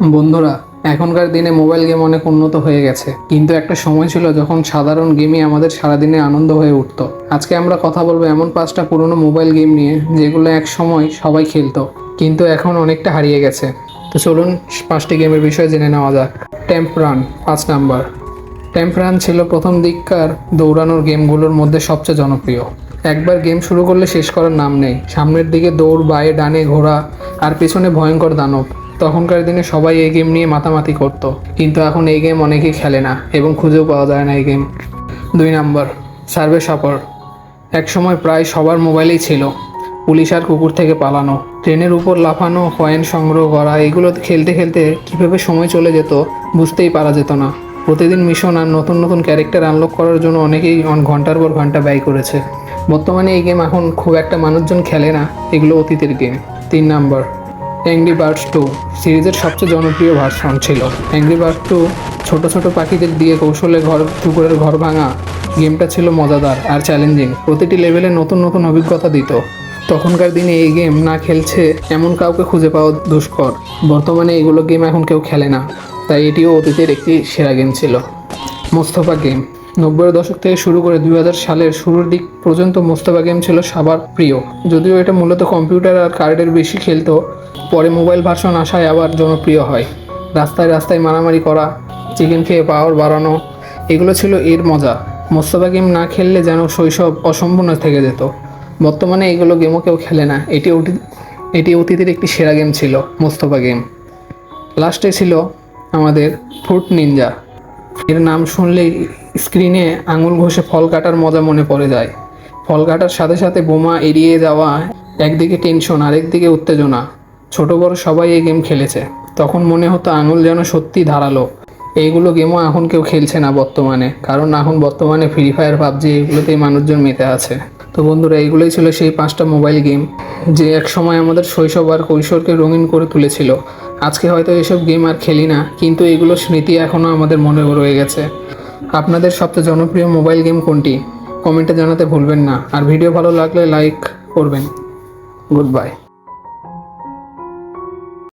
বন্ধুরা, এখনকার দিনে মোবাইল গেম অনেক উন্নত হয়ে গেছে। কিন্তু একটা সময় ছিল যখন সাধারণ গেমই আমাদের সারাদিনে আনন্দ হয়ে উঠতো। আজকে আমরা কথা বলব এমন পাঁচটা পুরনো মোবাইল গেম নিয়ে, যেগুলো এক সময় সবাই খেলতো, কিন্তু এখন অনেকটা হারিয়ে গেছে। তো চলুন পাঁচটি গেমের বিষয়ে জেনে নেওয়া যাক। টেম্প রান পাঁচ নাম্বার। টেম্প রান ছিল প্রথম দিককার দৌড়ানোর গেমগুলোর মধ্যে সবচেয়ে জনপ্রিয়। একবার গেম শুরু করলে শেষ করার নাম নেই। সামনের দিকে দৌড়, বায়ে, ডানে, ঘোড়া, আর পেছনে ভয়ঙ্কর দানব। তখনকার দিনে সবাই এই গেম নিয়ে মাতামাতি করত। কিন্তু এখন এই গেম অনেকেই খেলে না এবং খুঁজেও পাওয়া যায় না এই গেম দুই নম্বর, সার্ভে সাপর এক সময় প্রায় সবার মোবাইলেই ছিল। পুলিশ আর কুকুর থেকে পালানো, ট্রেনের উপর লাফানো, কয়েন সংগ্রহ করা, এগুলো খেলতে খেলতে কীভাবে সময় চলে যেত বুঝতেই পারা যেত না। প্রতিদিন মিশন আর নতুন নতুন ক্যারেক্টার আনলক করার জন্য অনেকেই অন- ঘণ্টার পর ঘণ্টা ব্যয় করেছে। বর্তমানে এই গেম এখন খুব একটা মানুষজন খেলে না, এগুলো অতীতের গেম তিন নাম্বার অ্যাংরি বার্ডস টু সিরিজের সবচেয়ে জনপ্রিয় ভার্সন ছিল। অ্যাংরি বার্ড টু ছোট ছোট পাখিদের দিয়ে কৌশলে ঘর, পুকুরের ঘর ভাঙা গেমটা ছিল মজাদার আর চ্যালেঞ্জিং প্রতিটি লেভেলে নতুন নতুন অভিজ্ঞতা দিত। তখনকার দিনে এই গেম না খেলছে এমন কাউকে খুঁজে পাওয়া দুষ্কর। বর্তমানে এগুলো গেম এখন কেউ খেলে না, তাই এটিও অতীতের একটি সেরা গেম ছিল। মোস্তফা গেম নব্বই দশক থেকে শুরু করে দুই হাজার সালের শুরুর দিক পর্যন্ত মোস্তফা গেম ছিল সবার প্রিয়। যদিও এটা মূলত কম্পিউটার আর কার্ডের বেশি খেলতো, পরে মোবাইল ভার্সন আসায় আবার জনপ্রিয় হয়। রাস্তায় রাস্তায় মারামারি করা, চিকেন খেয়ে পাওয়ার বাড়ানো, এগুলো ছিল এর মজা। মোস্তফা গেম না খেললে যেন শৈশব অসম্পূর্ণ থেকে যেত। বর্তমানে এগুলো গেমও কেউ খেলে না। এটি অতি- এটি অতীতের একটি সেরা গেম ছিল, মোস্তফা গেম। লাস্টে ছিল আমাদের ফ্রুট নিনজা। এর নাম শুনলেই স্ক্রিনে আঙুল ঘষে ফল কাটার মজা মনে পড়ে যায়। ফল কাটার সাথে সাথে বোমা এড়িয়ে যাওয়া একদিকে টেনশন, আরেকদিকে উত্তেজনা। ছোট বড় সবাই এই গেম খেলেছে। তখন মনে হতো আঙুল যেন সত্যি ধারালো। এইগুলো গেমও এখন কেউ খেলছে না বর্তমানে, কারণ এখন বর্তমানে ফ্রি ফায়ার পাবজি এগুলোতেই মানুষজন মেতে আছে। তো বন্ধুরা, এইগুলোই ছিল সেই পাঁচটা মোবাইল গেম যে এক সময় আমাদের শৈশব আর কৈশোরকে রঙিন করে তুলেছিল। আজকে হয়তো এসব গেম আর খেলি না, কিন্তু এগুলো স্মৃতি এখনও আমাদের মনে রয়ে গেছে। আপনাদের সবচেয়ে জনপ্রিয় মোবাইল গেম কোনটি? কমেন্টে জানাতে ভুলবেন না। আর ভিডিও ভালো লাগলে লাইক করবেন। Good bye.